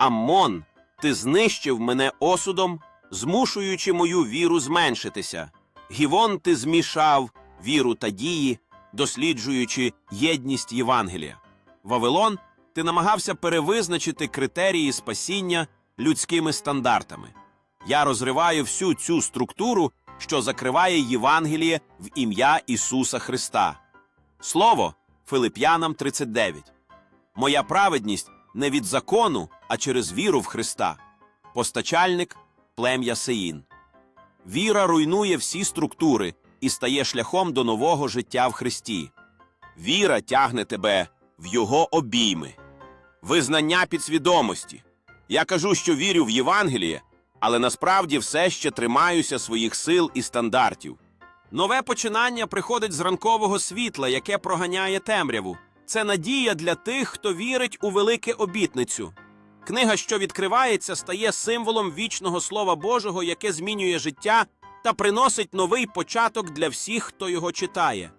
Аммон, ти знищив мене осудом, змушуючи мою віру зменшитися. Гівон ти змішав віру та дії, досліджуючи єдність Євангелія. Вавилон, ти намагався перевизначити критерії спасіння людськими стандартами. Я розриваю всю цю структуру, що закриває Євангеліє в ім'я Ісуса Христа. Слово Филип'янам 39. Моя праведність не від закону, а через віру в Христа. Постачальник плем'я Сеїн. Віра руйнує всі структури і стає шляхом до нового життя в Христі. Віра тягне тебе в Його обійми. Визнання підсвідомості. Я кажу, що вірю в Євангеліє, але насправді все ще тримаюся своїх сил і стандартів. Нове починання приходить з ранкового світла, яке проганяє темряву. Це надія для тих, хто вірить у велике обітницю. Книга, що відкривається, стає символом вічного Слова Божого, яке змінює життя та приносить новий початок для всіх, хто його читає.